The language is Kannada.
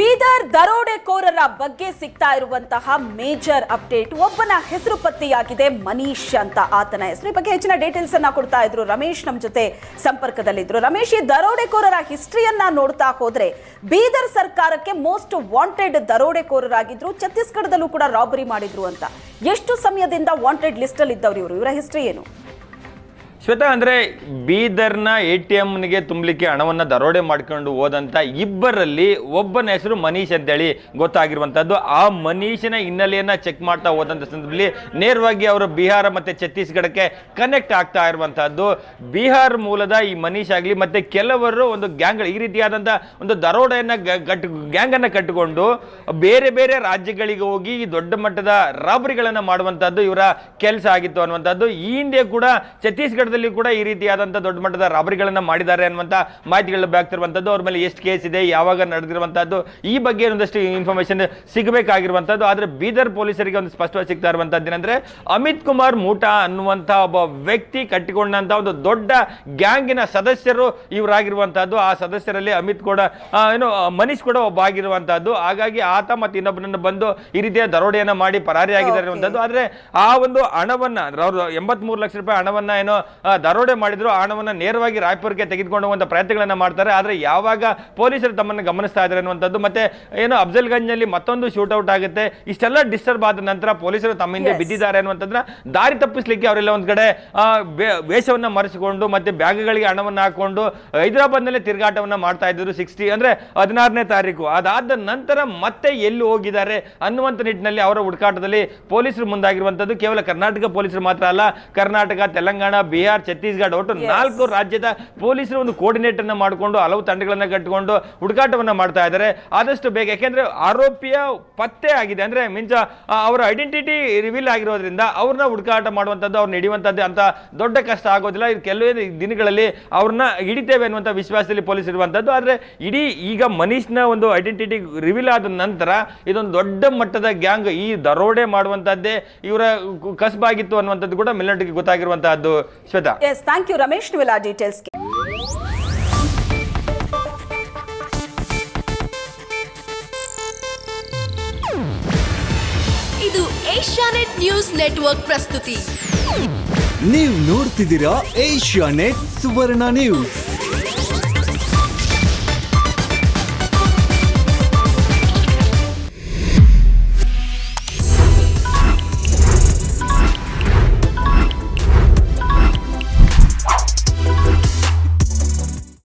ಬೀದರ್ ದರೋಡೆಕೋರರ ಬಗ್ಗೆ ಸಿಗ್ತಾ ಇರುವಂತಹ ಮೇಜರ್ ಅಪ್ಡೇಟ್. ಒಬ್ಬನ ಹೆಸರು ಪತ್ತೆಯಾಗಿದೆ ಮನೀಶ್ ಅಂತ ಆತನ ಹೆಸರು. ಈ ಬಗ್ಗೆ ಹೆಚ್ಚಿನ ಡೀಟೇಲ್ಸ್ ಅನ್ನ ಕೊಡ್ತಾ ಇದ್ರು ರಮೇಶ್ ನಮ್ಮ ಜೊತೆ ಸಂಪರ್ಕದಲ್ಲಿದ್ರು. ರಮೇಶ್, ಈ ದರೋಡೆಕೋರರ ಹಿಸ್ಟ್ರಿಯನ್ನ ನೋಡ್ತಾ ಹೋದ್ರೆ ಬೀದರ್ ಸರ್ಕಾರಕ್ಕೆ ಮೋಸ್ಟ್ ವಾಂಟೆಡ್ ದರೋಡೆಕೋರರಾಗಿದ್ರು. ಛತ್ತೀಸ್ಗಢದಲ್ಲೂ ಕೂಡ ರಾಬರಿ ಮಾಡಿದ್ರು ಅಂತ. ಎಷ್ಟು ಸಮಯದಿಂದ ವಾಂಟೆಡ್ ಲಿಸ್ಟ್ ಅಲ್ಲಿ ಇದ್ದವ್ರು ಇವರು? ಇವರ ಹಿಸ್ಟ್ರಿ ಏನು? ಶ್ವೇತಾ, ಅಂದ್ರೆ ಬೀದರ್ನ ಎ ಟಿ ಎಮ್ಗೆ ತುಂಬಲಿಕ್ಕೆ ಹಣವನ್ನ ದರೋಡೆ ಮಾಡ್ಕೊಂಡು ಹೋದಂಥ ಇಬ್ಬರಲ್ಲಿ ಒಬ್ಬನ ಹೆಸರು ಮನೀಶ್ ಅಂತೇಳಿ ಗೊತ್ತಾಗಿರುವಂತದ್ದು. ಆ ಮನೀಶನ ಹಿನ್ನೆಲೆಯನ್ನ ಚೆಕ್ ಮಾಡ್ತಾ ಹೋದಂಥ ಸಂದರ್ಭದಲ್ಲಿ ನೇರವಾಗಿ ಅವರು ಬಿಹಾರ ಮತ್ತೆ ಛತ್ತೀಸ್ಗಢಕ್ಕೆ ಕನೆಕ್ಟ್ ಆಗ್ತಾ ಇರುವಂಥದ್ದು ಬಿಹಾರ್ ಮೂಲದ ಈ ಮನೀಶ್ ಆಗಲಿ ಮತ್ತೆ ಕೆಲವರು ಒಂದು ಗ್ಯಾಂಗ್ ಈ ರೀತಿಯಾದಂತ ಒಂದು ದರೋಡೆಯನ್ನ ಕಟ್ ಗಟ್ ಗ್ಯಾಂಗ್ ಅನ್ನ ಕಟ್ಟಿಕೊಂಡು ಬೇರೆ ಬೇರೆ ರಾಜ್ಯಗಳಿಗೆ ಹೋಗಿ ಈ ದೊಡ್ಡ ಮಟ್ಟದ ರಾಬರಿಗಳನ್ನ ಮಾಡುವಂತದ್ದು ಇವರ ಕೆಲಸ ಆಗಿತ್ತು ಅನ್ನುವಂಥದ್ದು ಈ ಹಿಂದೆ ಕೂಡ ಛತ್ತೀಸ್ಗಢದಲ್ಲಿ ಕೂಡ ಈ ರೀತಿಯಾದಂಥ ದೊಡ್ಡ ಮಟ್ಟದ ರಾಬರಿಗಳನ್ನ ಮಾಡಿದ್ದಾರೆ ಅನ್ನುವಂಥ ಮಾಹಿತಿಗಳು ಆಗ್ತಿರುವಂಥದ್ದು ಅವ್ರ ಮೇಲೆ ಎಷ್ಟು ಕೇಸ್ ಇದೆ ಯಾವಾಗ ನಡೆದಿರುವಂಥದ್ದು ಈ ಬಗ್ಗೆ ಒಂದಷ್ಟು ಇನ್ಫಾರ್ಮೇಶನ್ ಸಿಗಬೇಕಾಗಿರುವಂಥದ್ದು ಆದರೆ ಬೀದರ್ ಪೊಲೀಸರಿಗೆ ಒಂದು ಸ್ಪಷ್ಟವಾಗಿ ಸಿಗ್ತಾ ಇರುವಂಥದ್ದು ಏನಂದ್ರೆ ಅಮಿತ್ ಕುಮಾರ್ ಮೂಟಾ ಅನ್ನುವಂಥ ಒಬ್ಬ ವ್ಯಕ್ತಿ ಕಟ್ಟಿಕೊಂಡಂತ ಒಂದು ದೊಡ್ಡ ಗ್ಯಾಂಗಿನ ಸದಸ್ಯರು ಇವರಾಗಿರುವಂಥದ್ದು ಆ ಸದಸ್ಯರಲ್ಲಿ ಅಮಿತ್ ಕೂಡ ಏನು ಮನೀಶ್ ಕೂಡ ಒಬ್ಬ ಆಗಿರುವಂತಹದ್ದು. ಹಾಗಾಗಿ ಆತ ಮತ್ತು ಇನ್ನೊಬ್ಬನನ್ನು ಬಂದು ಈ ರೀತಿಯ ದರೋಡೆಯನ್ನ ಮಾಡಿ ಪರಾರಿಯಾಗಿದ್ದಾರೆ ಆದ್ರೆ ಆ ಒಂದು ಹಣವನ್ನ ಅವರು ಎಂಬತ್ಮೂರು ಲಕ್ಷ ರೂಪಾಯಿ ಹಣವನ್ನ ಏನೋ ದರೋಡೆ ಮಾಡಿದ್ರು ಹಣವನ್ನು ನೇರವಾಗಿ ರಾಯ್ಪುರ್ಗೆ ತೆಗೆದುಕೊಂಡು ಹೋಗುವಂತ ಪ್ರಯತ್ನಗಳನ್ನ ಮಾಡ್ತಾರೆ. ಆದ್ರೆ ಯಾವಾಗ ಪೊಲೀಸರು ತಮ್ಮನ್ನು ಗಮನಿಸ್ತಾ ಇದ್ದಾರೆ ಅನ್ನುವಂಥದ್ದು ಮತ್ತೆ ಏನು ಅಫ್ಜಲ್ಗಂಜ್ನಲ್ಲಿ ಮತ್ತೊಂದು ಶೂಟೌಟ್ ಆಗುತ್ತೆ ಇಷ್ಟೆಲ್ಲ ಡಿಸ್ಟರ್ಬ್ ಆದ ನಂತರ ಪೊಲೀಸರು ತಮ್ಮ ಹಿಂದೆ. ಬಿದ್ದಿದ್ದಾರೆ ಅನ್ನುವಂಥದ್ದನ್ನ ದಾರಿ ತಪ್ಪಿಸ್ಲಿಕ್ಕೆ ಅವರೆಲ್ಲ ಒಂದ್ ಕಡೆ ವೇಷವನ್ನ ಮರೆಸಿಕೊಂಡು ಮತ್ತೆ ಬ್ಯಾಗ್ಗಳಿಗೆ ಹಣವನ್ನು ಹಾಕೊಂಡು ಹೈದರಾಬಾದ್ನಲ್ಲೇ ತಿರುಗಾಟವನ್ನ ಮಾಡ್ತಾ ಇದ್ದರು ಸಿಕ್ಸ್ಟಿ ಅಂದ್ರೆ ಹದಿನಾರನೇ ತಾರೀಕು. ಅದಾದ ನಂತರ ಮತ್ತೆ ಎಲ್ಲಿ ಹೋಗಿದ್ದಾರೆ ಅನ್ನುವಂಥ ನಿಟ್ಟಿನಲ್ಲಿ ಅವರ ಹುಡುಕಾಟದಲ್ಲಿ ಪೊಲೀಸರು ಮುಂದಾಗಿರುವಂತದ್ದು ಕೇವಲ ಕರ್ನಾಟಕ ಪೊಲೀಸರು ಮಾತ್ರ ಅಲ್ಲ ಕರ್ನಾಟಕ ತೆಲಂಗಾಣ ಬಿಹಾರ್ ಛತ್ತೀಸ್ಗಢ ಒಟ್ಟು ನಾಲ್ಕು ರಾಜ್ಯದ ಪೊಲೀಸರು ಒಂದು ಕೋರ್ಡಿನೇಟ್ ಅನ್ನ ಮಾಡಿಕೊಂಡು ಹಲವು ತಂಡಗಳನ್ನ ಕಟ್ಟಿಕೊಂಡು ಹುಡುಕಾಟವನ್ನ ಮಾಡ್ತಾ ಇದ್ದಾರೆ. ಆದಷ್ಟು ಬೇಗ ಯಾಕೆಂದ್ರೆ ಆರೋಪಿಯ ಪತ್ತೆ ಆಗಿದೆ. ಅಂದ್ರೆ ಮೀನ್ಸ್ ಅವರ ಐಡೆಂಟಿಟಿ ರಿವೀಲ್ ಆಗಿರೋದ್ರಿಂದ ಅವ್ರನ್ನ ಹುಡುಕಾಟ ಮಾಡುವಂತದ್ದು ಅವ್ರನ್ನ ಹಿಡಿಯುವಂತದ್ದು ಅಂತ ದೊಡ್ಡ ಕಷ್ಟ ಆಗೋದಿಲ್ಲ. ಕೆಲವೇ ದಿನಗಳಲ್ಲಿ ಅವ್ರನ್ನ ಹಿಡಿತೇವೆ ಅನ್ನುವಂಥ ವಿಶ್ವಾಸದಲ್ಲಿ ಪೊಲೀಸ್ ಇರುವಂತದ್ದು ಆದ್ರೆ ಇಡೀ ಈಗ ಮನೀಶ್ನ ಒಂದು ಐಡೆಂಟಿಟಿ ರಿವೀಲ್ ಆದ ನಂತರ ಇದೊಂದು ದೊಡ್ಡ ಮಟ್ಟದ ಗ್ಯಾಂಗ್ ಈ ದರೋಡೆ ಮಾಡುವಂತದ್ದೇ ಇವರ ಕಸಬಾಗಿತ್ತು ಅನ್ನುವಂಥದ್ದು ಕೂಡ ಮಿಲ್ನಟಿಗೆ ಗೊತ್ತಾಗಿರುವಂತಹದ್ದು. Shweta yes thank you Ramesh ನೀವೆಲ್ಲ ಡೀಟೇಲ್ಸ್ ಇದು ಏಷ್ಯಾನೆಟ್ ನ್ಯೂಸ್ ನೆಟ್ವರ್ಕ್ ಪ್ರಸ್ತುತಿ. ನೀವು ನೋಡ್ತಿದ್ದೀರಾ ಏಷ್ಯಾ ನೆಟ್ ಸುವರ್ಣ ನ್ಯೂಸ್